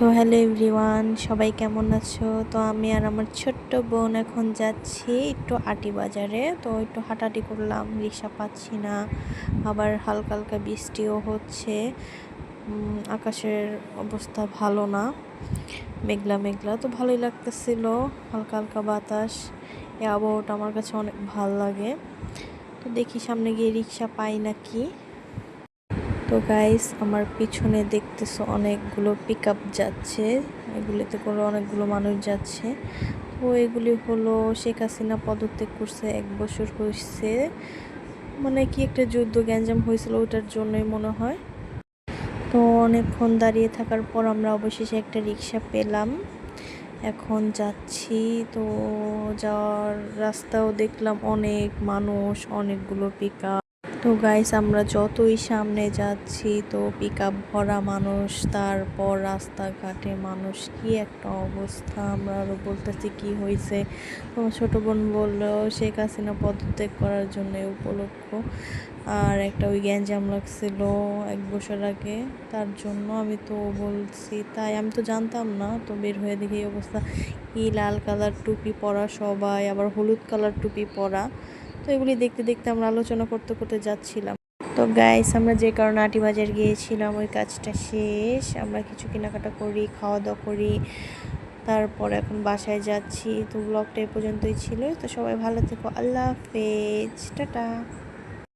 তো hello everyone, সবাই কেমন আছো? তো আমি আর আমার ছোট্ট বোন এখন যাচ্ছি একটু আটি বাজারে। তো একটু হাঁটাহাঁটি করলাম, রিক্সা পাচ্ছি না, আবার হালকা হালকা বৃষ্টিও হচ্ছে। আকাশের অবস্থা ভালো না, মেঘলা মেঘলা। তো ভালোই লাগতেছিল, হালকা হালকা বাতাস। এই আবহাওয়াটা আমার কাছে অনেক ভালো লাগে। তো দেখি সামনে গিয়ে রিক্সা পাই নাকি। তো গাইস আমার পিছনে দেখতেছো অনেকগুলো পিক যাচ্ছে। এগুলিতে করে অনেকগুলো মানুষ যাচ্ছে। তো এগুলি হলো শেখ হাসিনা পদত্যাগ করছে, এক বছর হয়েছে মানে কি একটা যুদ্ধ গ্যাঞ্জাম হয়েছিল ওটার জন্যই মনে হয়। তো অনেকক্ষণ দাঁড়িয়ে থাকার পর আমরা অবশেষে একটা রিক্সা পেলাম। এখন যাচ্ছি। তো যাওয়ার রাস্তাও দেখলাম অনেক মানুষ, অনেকগুলো পিক তো গাইস আমরা যতই সামনে যাচ্ছি, তো পিক আপ ভরা মানুষ, তারপর রাস্তাঘাটে মানুষ, কি একটা অবস্থা? আমরা আরও বলতেছি কি হয়েছে? তো ছোট বোন বলল, শেখ হাসিনা পদত্যাগ করার জন্য উপলক্ষ। আর একটা ওই গ্যাঞ্জাম লাগছিল এক বছর আগে, তার জন্য আমি তো বলছি, তাই আমি তো জানতাম না, তো বের হয়ে দেখি অবস্থা। কি লাল কালার টুপি পরা সবাই, আবার হলুদ কালার টুপি পরা। তো এগুলি দেখতে দেখতে আমরা আলোচনা করতে করতে যাচ্ছিলাম। তো গাইস আমরা যে কারণে আটি বাজার গিয়েছিলাম, ওই কাজটা শেষ। আমরা কিছু কেনাকাটা করি খাওয়া দাওয়া করি। তারপর এখন বাসায় যাচ্ছি। তো ব্লগটা এ পর্যন্তই ছিল। তো সবাই ভালো থেকো। আল্লাহ হাফেজ। টাটা।